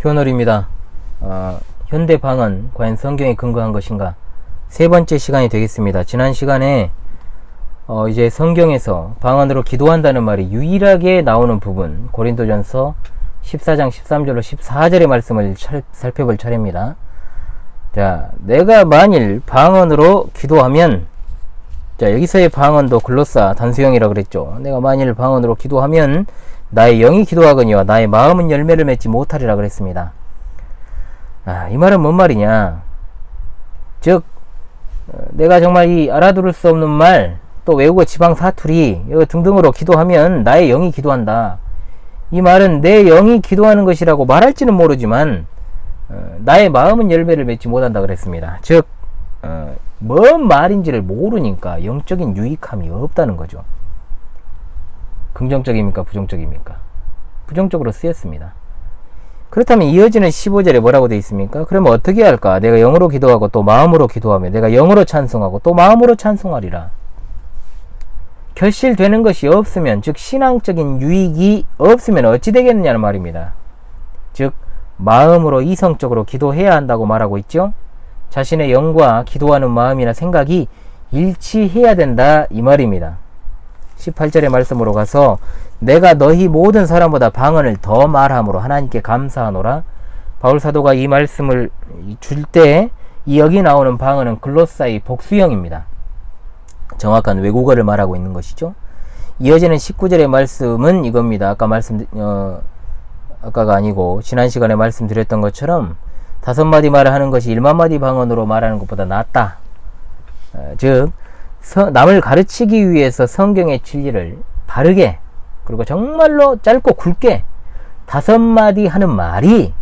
교원홀입니다. 어, 현대 방언 과연 성경에 근거한 것인가? 세 번째 시간이 되겠습니다. 지난 시간에 어, 이제 성경에서 방언으로 기도한다는 말이 유일하게 나오는 부분 고린도전서 14장 13절로 14절의 말씀을 찰, 살펴볼 차례입니다. 자, 내가 만일 방언으로 기도하면 자, 여기서의 방언도 글로사 단수형이라 그랬죠. 내가 만일 방언으로 기도하면 나의 영이 기도하거니와 나의 마음은 열매를 맺지 못하리라 그랬습니다. 아, 이 말은 뭔 말이냐? 즉, 어, 내가 정말 이 알아들을 수 없는 말, 또 외국어 지방 사투리 등등으로 기도하면 나의 영이 기도한다. 이 말은 내 영이 기도하는 것이라고 말할지는 모르지만 어, 나의 마음은 열매를 맺지 못한다 그랬습니다. 즉, 어, 뭔 말인지를 모르니까 영적인 유익함이 없다는 거죠. 긍정적입니까? 부정적입니까? 부정적으로 쓰였습니다. 그렇다면 이어지는 15절에 뭐라고 되어 있습니까? 그러면 어떻게 할까? 내가 영으로 기도하고 또 마음으로 기도하며 내가 영으로 찬송하고 또 마음으로 찬송하리라. 결실되는 것이 없으면 즉 신앙적인 유익이 없으면 어찌 되겠느냐는 말입니다. 즉 마음으로 이성적으로 기도해야 한다고 말하고 있죠. 자신의 영과 기도하는 마음이나 생각이 일치해야 된다 이 말입니다. 18절의 말씀으로 가서 내가 너희 모든 사람보다 방언을 더 말함으로 하나님께 감사하노라. 바울 사도가 이 말씀을 줄때이 여기 나오는 방언은 글로사의 복수형입니다. 정확한 외국어를 말하고 있는 것이죠. 이어지는 19절의 말씀은 이겁니다. 아까 말씀 어, 아까가 아니고 지난 시간에 말씀드렸던 것처럼 다섯 마디 말을 하는 것이 일만 마디 방언으로 말하는 것보다 낫다. 어, 즉 서, 남을 가르치기 위해서 성경의 진리를 바르게 그리고 정말로 짧고 굵게 다섯 마디 하는 말이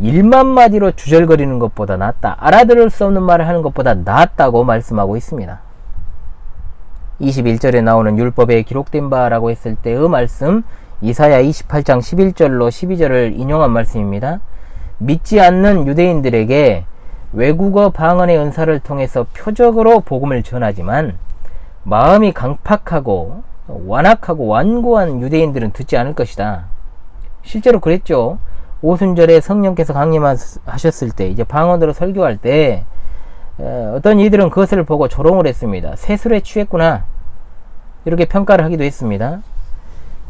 일만 마디로 주절거리는 것보다 낫다. 알아들을 수 없는 말을 하는 것보다 낫다고 말씀하고 있습니다. 21절에 나오는 율법에 기록된 바라고 했을 때의 말씀 이사야 28장 11절로 12절을 인용한 말씀입니다. 믿지 않는 유대인들에게 외국어 방언의 은사를 통해서 표적으로 복음을 전하지만 마음이 강팍하고 완악하고 완고한 유대인들은 듣지 않을 것이다. 실제로 그랬죠. 오순절에 성령께서 강림하셨을 때 이제 방언으로 설교할 때 어떤 이들은 그것을 보고 조롱을 했습니다. 세술에 취했구나. 이렇게 평가를 하기도 했습니다.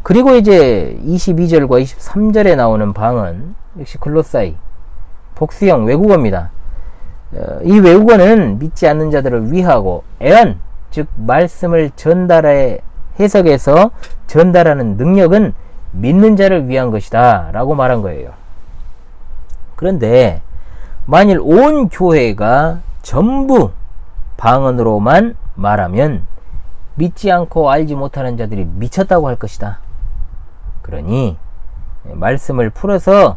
그리고 이제 22절과 23절에 나오는 방언 역시 글로사이 복수형 외국어입니다. 이 외국어는 믿지 않는 자들을 위하고 애언 즉 말씀을 전달해 해석해서 전달하는 능력은 믿는 자를 위한 것이다 라고 말한 거예요. 그런데 만일 온 교회가 전부 방언으로만 말하면 믿지 않고 알지 못하는 자들이 미쳤다고 할 것이다. 그러니 말씀을 풀어서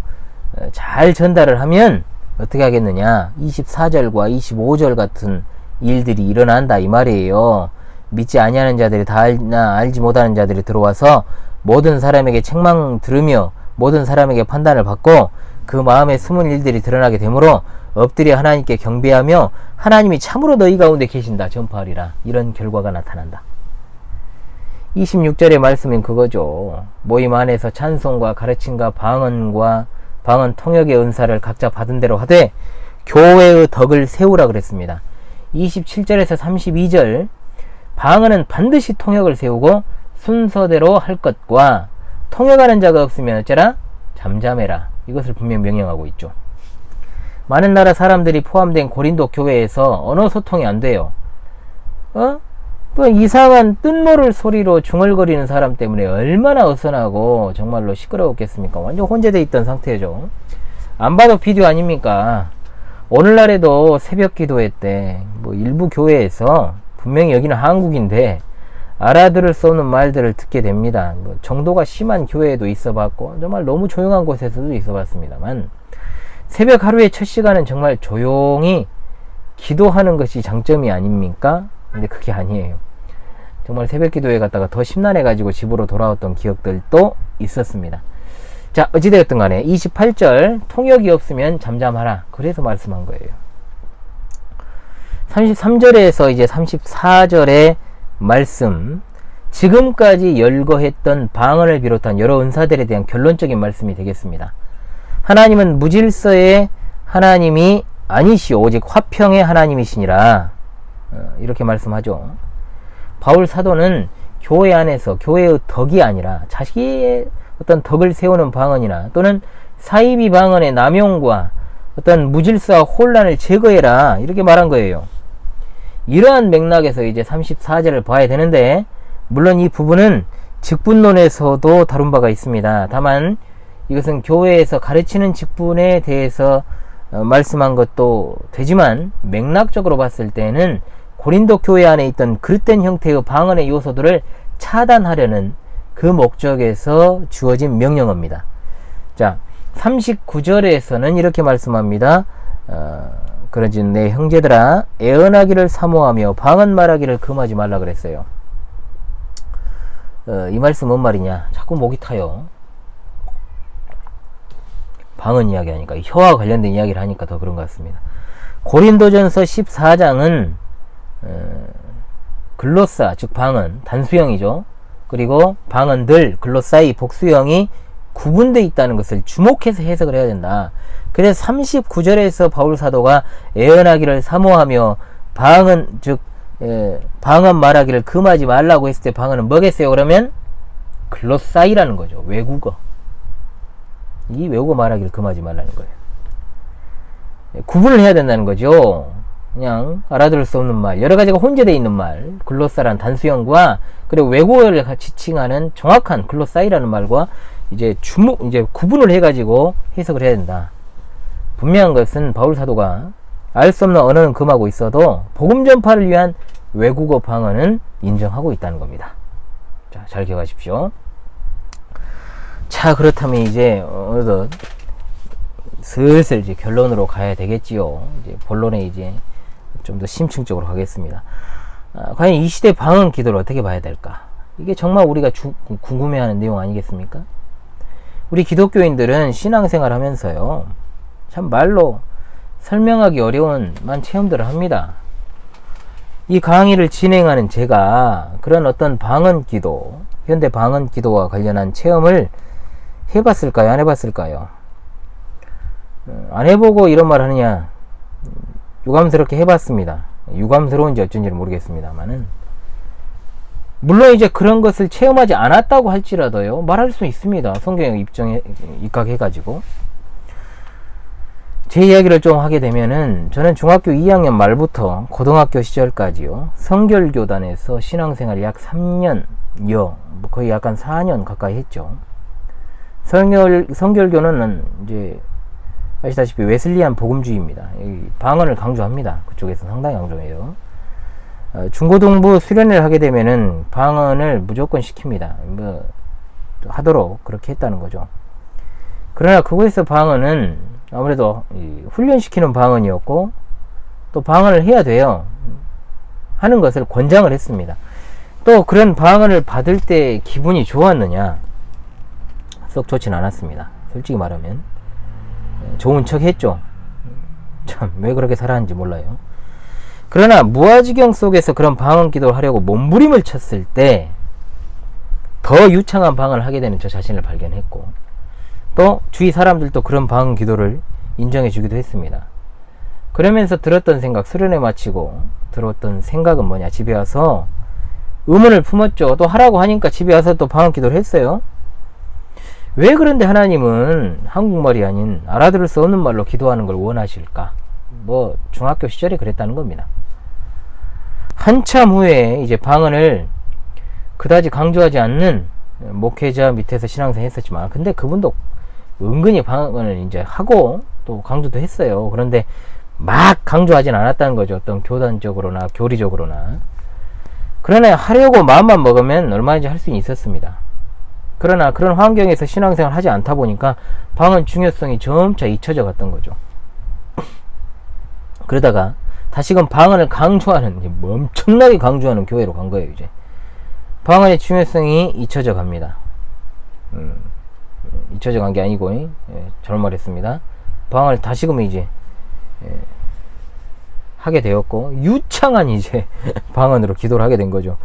잘 전달을 하면 어떻게 하겠느냐? 24절과 25절 같은 일들이 일어난다 이 말이에요. 믿지 아니하는 자들이 다 알나 알지 못하는 자들이 들어와서 모든 사람에게 책망 들으며 모든 사람에게 판단을 받고 그 마음에 숨은 일들이 드러나게 되므로 엎드려 하나님께 경배하며 하나님이 참으로 너희 가운데 계신다 전파하리라 이런 결과가 나타난다. 26절의 말씀은 그거죠. 모임 안에서 찬송과 가르침과 방언과 방언 통역의 은사를 각자 받은 대로 하되 교회의 덕을 세우라 그랬습니다. 27절에서 32절 방언은 반드시 통역을 세우고 순서대로 할 것과 통역하는 자가 없으면 어쩌라? 잠잠해라. 이것을 분명 명령하고 있죠. 많은 나라 사람들이 포함된 고린도 교회에서 언어 소통이 안 돼요. 어? 또 이상한 뜬모를 소리로 중얼거리는 사람 때문에 얼마나 어선하고 정말로 시끄러웠겠습니까? 완전 혼재돼 있던 상태죠. 안 봐도 비디오 아닙니까? 오늘날에도 새벽 기도회 때, 뭐 일부 교회에서 분명히 여기는 한국인데 알아들을 수 없는 말들을 듣게 됩니다. 뭐 정도가 심한 교회에도 있어 봤고, 정말 너무 조용한 곳에서도 있어 봤습니다만, 새벽 하루의 첫 시간은 정말 조용히 기도하는 것이 장점이 아닙니까? 근데 그게 아니에요. 정말 새벽 기도에 갔다가 더 심란해가지고 집으로 돌아왔던 기억들도 있었습니다. 자, 어찌되었든 간에 28절 통역이 없으면 잠잠하라. 그래서 말씀한 거예요. 33절에서 이제 34절의 말씀, 지금까지 열거했던 방언을 비롯한 여러 은사들에 대한 결론적인 말씀이 되겠습니다. 하나님은 무질서의 하나님이 아니시오. 오직 화평의 하나님이시니라. 어, 이렇게 말씀하죠. 바울 사도는 교회 안에서 교회의 덕이 아니라 자식의 어떤 덕을 세우는 방언이나 또는 사이비 방언의 남용과 어떤 무질서와 혼란을 제거해라. 이렇게 말한 거예요. 이러한 맥락에서 이제 34절을 봐야 되는데, 물론 이 부분은 직분론에서도 다룬 바가 있습니다. 다만, 이것은 교회에서 가르치는 직분에 대해서 어, 말씀한 것도 되지만 맥락적으로 봤을 때는 고린도 교회 안에 있던 그릇된 형태의 방언의 요소들을 차단하려는 그 목적에서 주어진 명령어입니다. 자, 39절에서는 이렇게 말씀합니다. 어, 그러지 내 형제들아 애언하기를 사모하며 방언 말하기를 금하지 말라 그랬어요. 어, 이 말씀 뭔 말이냐? 자꾸 목이 타요. 방언 이야기 하니까 혀와 관련된 이야기를 하니까 더 그런 것 같습니다. 고린도전서 14장은 어, 글로사 즉 방언 단수형이죠. 그리고 방언들 글로사이 복수형이 구분되어 있다는 것을 주목해서 해석을 해야 된다. 그래서 39절에서 바울 사도가 애언하기를 사모하며 방언 즉 에, 방언 말하기를 금하지 말라고 했을 때 방언은 뭐겠어요? 그러면 글로사이라는 거죠. 외국어. 이 외국어 말하기를 금하지 말라는 거예요. 예, 구분을 해야 된다는 거죠. 그냥 알아들을 수 없는 말, 여러 가지가 혼재되어 있는 말, 글로사란 단수형과 그리고 외국어를 지칭하는 정확한 글로사이라는 말과 이제 주목, 이제 구분을 해가지고 해석을 해야 된다. 분명한 것은 바울 사도가 알 수 없는 언어는 금하고 있어도 복음 전파를 위한 외국어 방언은 인정하고 있다는 겁니다. 자, 잘 기억하십시오. 자, 그렇다면 이제 어느덧 슬슬 이제 결론으로 가야 되겠지요. 이제 본론에 이제 좀 더 심층적으로 가겠습니다. 아, 과연 이 시대 방언 기도를 어떻게 봐야 될까? 이게 정말 우리가 주, 궁금해하는 내용 아니겠습니까? 우리 기독교인들은 신앙생활 하면서요, 참 말로 설명하기 어려운 만 체험들을 합니다. 이 강의를 진행하는 제가 그런 어떤 방언 기도, 현대 방언 기도와 관련한 체험을 해봤을까요? 안 해봤을까요? 어, 안 해보고 이런 말 하느냐? 유감스럽게 해봤습니다. 유감스러운지 어쩐지는 모르겠습니다만은. 물론 이제 그런 것을 체험하지 않았다고 할지라도요, 말할 수 있습니다. 성경에 입정해, 입각해가지고. 제 이야기를 좀 하게 되면은, 저는 중학교 2학년 말부터 고등학교 시절까지요, 성결교단에서 신앙생활 약 3년여, 뭐 거의 약간 4년 가까이 했죠. 성결, 성결교는 이제 아시다시피 웨슬리안 복음주의입니다. 방언을 강조합니다. 그쪽에서 상당히 강조해요. 어, 중고등부 수련을 하게 되면은 방언을 무조건 시킵니다. 뭐 하도록 그렇게 했다는 거죠. 그러나 그곳에서 방언은 아무래도 훈련시키는 방언이었고 또 방언을 해야 돼요. 하는 것을 권장을 했습니다. 또 그런 방언을 받을 때 기분이 좋았느냐? 썩 좋진 않았습니다. 솔직히 말하면. 좋은 척 했죠. 참, 왜 그렇게 살았는지 몰라요. 그러나 무아지경 속에서 그런 방언 기도를 하려고 몸부림을 쳤을 때 더 유창한 방언을 하게 되는 저 자신을 발견했고 또 주위 사람들도 그런 방언 기도를 인정해 주기도 했습니다. 그러면서 들었던 생각, 수련회 마치고 들었던 생각은 뭐냐? 집에 와서 의문을 품었죠. 또 하라고 하니까 집에 와서 또 방언 기도를 했어요. 왜 그런데 하나님은 한국말이 아닌 알아들을 수 없는 말로 기도하는 걸 원하실까? 뭐 중학교 시절에 그랬다는 겁니다. 한참 후에 이제 방언을 그다지 강조하지 않는 목회자 밑에서 신앙생 했었지만 근데 그분도 은근히 방언을 이제 하고 또 강조도 했어요. 그런데 막 강조하진 않았다는 거죠. 어떤 교단적으로나 교리적으로나. 그러나 하려고 마음만 먹으면 얼마든지 할 수 있었습니다. 그러나 그런 환경에서 신앙생활 하지 않다 보니까 방언 중요성이 점차 잊혀져 갔던 거죠. 그러다가 다시금 방언을 강조하는 엄청나게 강조하는 교회로 간 거예요 이제 방언의 중요성이 잊혀져 갑니다. 음, 잊혀져 간 게 아니고 예, 잘못 말했습니다. 방언을 다시금 이제 예, 하게 되었고 유창한 이제 방언으로 기도를 하게 된 거죠.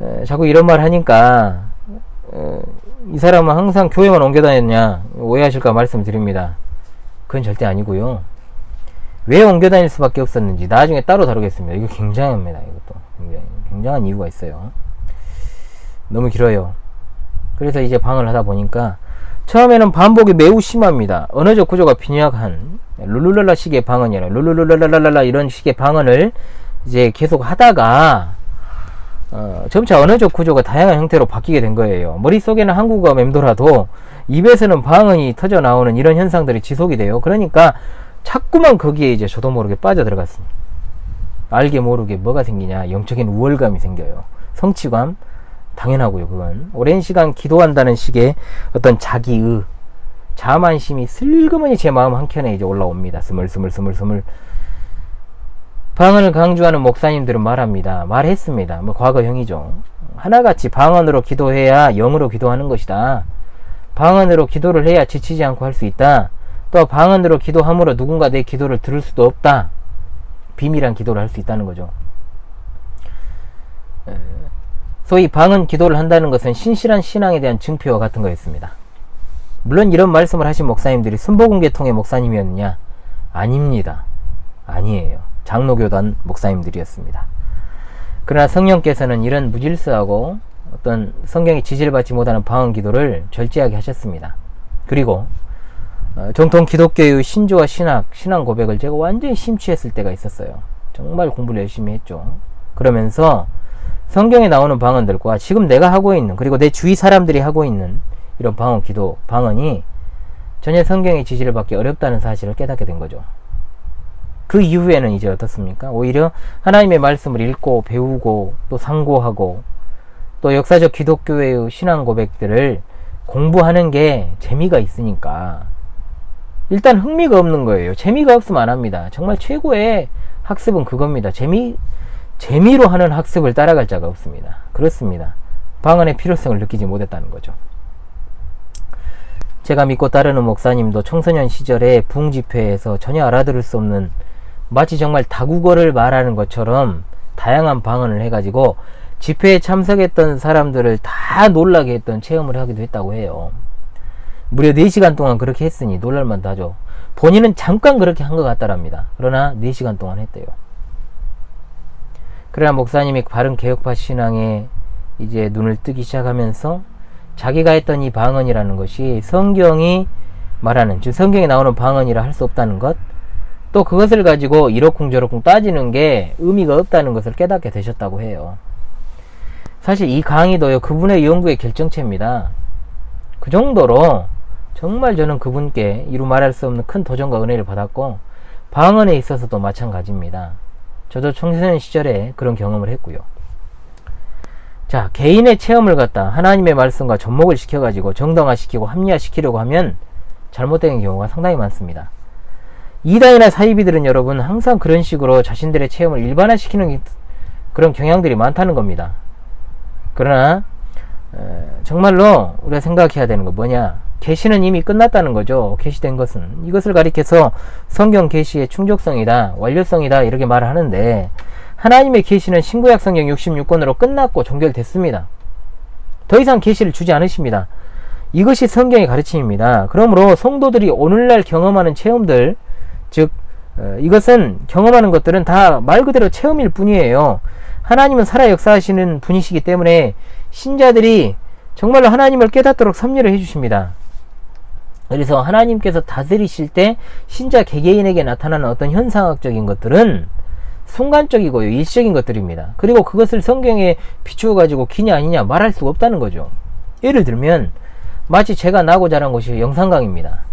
에, 자꾸 이런 말 하니까 에, 이 사람은 항상 교회만 옮겨 다녔냐 오해하실까 말씀드립니다. 그건 절대 아니고요. 왜 옮겨 다닐 수밖에 없었는지 나중에 따로 다루겠습니다. 이거 굉장합니다. 이것도 굉장히 굉장한 이유가 있어요. 너무 길어요. 그래서 이제 방을 하다 보니까 처음에는 반복이 매우 심합니다. 언어적 구조가 빈약한 룰루랄라 식의 방언이라 룰루랄랄랄라 이런 식의 방언을 이제 계속 하다가 어, 점차 언어적 구조가 다양한 형태로 바뀌게 된 거예요. 머릿속에는 한국어가 맴돌아도 입에서는 방언이 터져 나오는 이런 현상들이 지속이 돼요. 그러니까 자꾸만 거기에 이제 저도 모르게 빠져 들어갔습니다. 알게 모르게 뭐가 생기냐? 영적인 우월감이 생겨요. 성취감? 당연하고요, 그건. 오랜 시간 기도한다는 식의 어떤 자기의 자만심이 슬그머니 제 마음 한켠에 이제 올라옵니다. 스물스물스물스물. 방언을 강조하는 목사님들은 말합니다. 말했습니다. 뭐 과거형이죠. 하나같이 방언으로 기도해야 영으로 기도하는 것이다. 방언으로 기도를 해야 지치지 않고 할 수 있다. 또 방언으로 기도함으로 누군가 내 기도를 들을 수도 없다. 비밀한 기도를 할 수 있다는 거죠. 소위 방언 기도를 한다는 것은 신실한 신앙에 대한 증표와 같은 거였습니다. 물론 이런 말씀을 하신 목사님들이 순복음계통의 목사님이었느냐? 아닙니다. 아니에요. 장로교단 목사님들이었습니다. 그러나 성령께서는 이런 무질서하고 어떤 성경의 지지를 받지 못하는 방언 기도를 절제하게 하셨습니다. 그리고 어, 정통 기독교의 신조와 신학, 신앙 고백을 제가 완전히 심취했을 때가 있었어요. 정말 공부를 열심히 했죠. 그러면서 성경에 나오는 방언들과 지금 내가 하고 있는 그리고 내 주위 사람들이 하고 있는 이런 방언 기도, 방언이 전혀 성경의 지시를 받기 어렵다는 사실을 깨닫게 된 거죠. 그 이후에는 이제 어떻습니까? 오히려 하나님의 말씀을 읽고 배우고 또 상고하고 또 역사적 기독교의 신앙 고백들을 공부하는 게 재미가 있으니까 일단 흥미가 없는 거예요. 재미가 없으면 안 합니다. 정말 최고의 학습은 그겁니다. 재미 재미로 하는 학습을 따라갈 자가 없습니다. 그렇습니다. 방언의 필요성을 느끼지 못했다는 거죠. 제가 믿고 따르는 목사님도 청소년 시절에 붕집회에서 전혀 알아들을 수 없는 마치 정말 다국어를 말하는 것처럼 다양한 방언을 해가지고 집회에 참석했던 사람들을 다 놀라게 했던 체험을 하기도 했다고 해요. 무려 4시간 동안 그렇게 했으니 놀랄만 하죠. 본인은 잠깐 그렇게 한 것 같다랍니다. 그러나 4시간 동안 했대요. 그러나 목사님이 바른 개혁파 신앙에 이제 눈을 뜨기 시작하면서 자기가 했던 이 방언이라는 것이 성경이 말하는 즉 성경에 나오는 방언이라 할 수 없다는 것, 또 그것을 가지고 이러쿵저러쿵 따지는 게 의미가 없다는 것을 깨닫게 되셨다고 해요. 사실 이 강의도요 그분의 연구의 결정체입니다. 그 정도로 정말 저는 그분께 이루 말할 수 없는 큰 도전과 은혜를 받았고 방언에 있어서도 마찬가지입니다. 저도 청소년 시절에 그런 경험을 했고요. 자, 개인의 체험을 갖다 하나님의 말씀과 접목을 시켜가지고 정당화시키고 합리화시키려고 하면 잘못된 경우가 상당히 많습니다. 이단이나 사이비들은 여러분 항상 그런 식으로 자신들의 체험을 일반화시키는 그런 경향들이 많다는 겁니다. 그러나 정말로 우리가 생각해야 되는 거 뭐냐? 계시는 이미 끝났다는 거죠. 계시된 것은 이것을 가리켜서 성경 계시의 충족성이다, 완료성이다 이렇게 말을 하는데 하나님의 계시는 신구약 성경 66권으로 끝났고 종결됐습니다. 더 이상 계시를 주지 않으십니다. 이것이 성경의 가르침입니다. 그러므로 성도들이 오늘날 경험하는 체험들, 즉 어, 이것은 경험하는 것들은 다 말 그대로 체험일 뿐이에요. 하나님은 살아 역사하시는 분이시기 때문에 신자들이 정말로 하나님을 깨닫도록 섭리를 해주십니다. 그래서 하나님께서 다스리실 때 신자 개개인에게 나타나는 어떤 현상학적인 것들은 순간적이고요. 일시적인 것들입니다. 그리고 그것을 성경에 비추어 가지고 기냐 아니냐 말할 수가 없다는 거죠. 예를 들면 마치 제가 나고 자란 곳이 영산강입니다.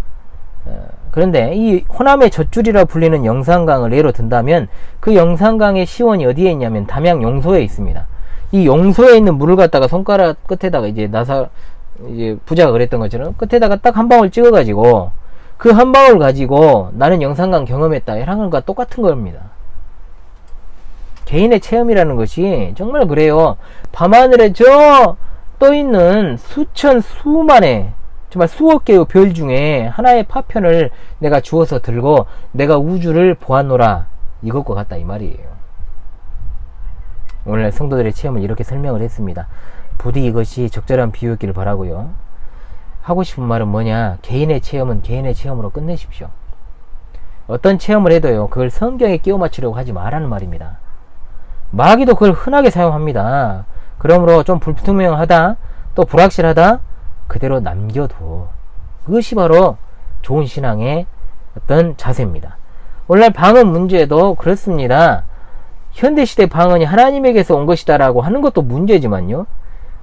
어, 그런데 이 호남의 젖줄이라 불리는 영산강을 예로 든다면 그 영산강의 시원이 어디에 있냐면 담양 용소에 있습니다. 이 용소에 있는 물을 갖다가 손가락 끝에다가 이제 나사 이제 부자가 그랬던 것처럼 끝에다가 딱 한 방울 찍어가지고 그 한 방울 가지고 나는 영상강 경험했다. 이런 것과 똑같은 겁니다. 개인의 체험이라는 것이 정말 그래요. 밤하늘에 저 떠 있는 수천, 수만의 정말 수억 개의 별 중에 하나의 파편을 내가 주워서 들고 내가 우주를 보았노라. 이것과 같다. 이 말이에요. 오늘 성도들의 체험을 이렇게 설명을 했습니다. 부디 이것이 적절한 비유였기를 바라고요. 하고 싶은 말은 뭐냐? 개인의 체험은 개인의 체험으로 끝내십시오. 어떤 체험을 해도요, 그걸 성경에 끼워 맞추려고 하지 말라는 말입니다. 마귀도 그걸 흔하게 사용합니다. 그러므로 좀 불투명하다, 또 불확실하다, 그대로 남겨둬. 그것이 바로 좋은 신앙의 어떤 자세입니다. 오늘날 방언 문제도 그렇습니다. 현대시대 방언이 하나님에게서 온 것이다라고 하는 것도 문제지만요.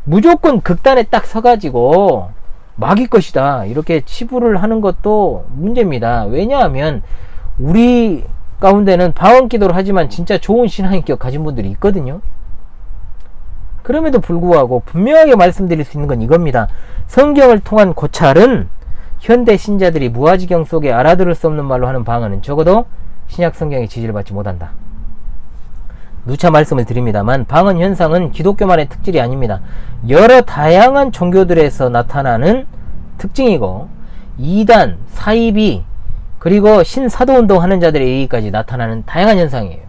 무조건 극단에 딱 서가지고 마귀 것이다. 이렇게 치부를 하는 것도 문제입니다. 왜냐하면 우리 가운데는 방언 기도를 하지만 진짜 좋은 신앙인격 가진 분들이 있거든요. 그럼에도 불구하고 분명하게 말씀드릴 수 있는 건 이겁니다. 성경을 통한 고찰은 현대 신자들이 무아지경 속에 알아들을 수 없는 말로 하는 방언은 적어도 신약 성경의 지지를 받지 못한다. 누차 말씀을 드립니다만 방언 현상은 기독교만의 특질이 아닙니다. 여러 다양한 종교들에서 나타나는 특징이고 이단, 사이비 그리고 신사도 운동 하는 자들에 의해까지 나타나는 다양한 현상이에요.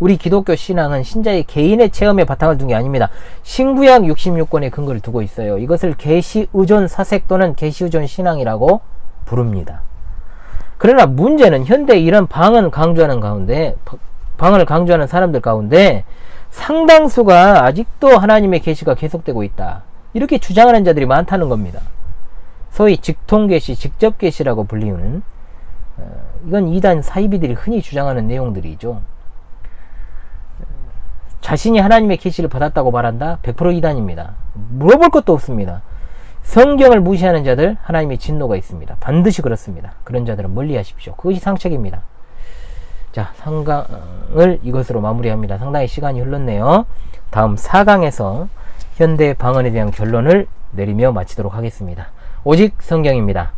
우리 기독교 신앙은 신자의 개인의 체험에 바탕을 둔 게 아닙니다. 신구약 66권의 근거를 두고 있어요. 이것을 계시 의존 사색 또는 계시 의존 신앙이라고 부릅니다. 그러나 문제는 현대 이런 방언 강조하는 가운데 방언을 강조하는 사람들 가운데 상당수가 아직도 하나님의 계시가 계속되고 있다. 이렇게 주장하는 자들이 많다는 겁니다. 소위 직통 계시, 직접 계시라고 불리우는 어, 이건 이단 사이비들이 흔히 주장하는 내용들이죠. 자신이 하나님의 계시를 받았다고 말한다? 100% 이단입니다. 물어볼 것도 없습니다. 성경을 무시하는 자들 하나님의 진노가 있습니다. 반드시 그렇습니다. 그런 자들은 멀리 하십시오. 그것이 상책입니다. 자, 3강을 이것으로 마무리합니다. 상당히 시간이 흘렀네요. 다음 4강에서 현대 방언에 대한 결론을 내리며 마치도록 하겠습니다. 오직 성경입니다.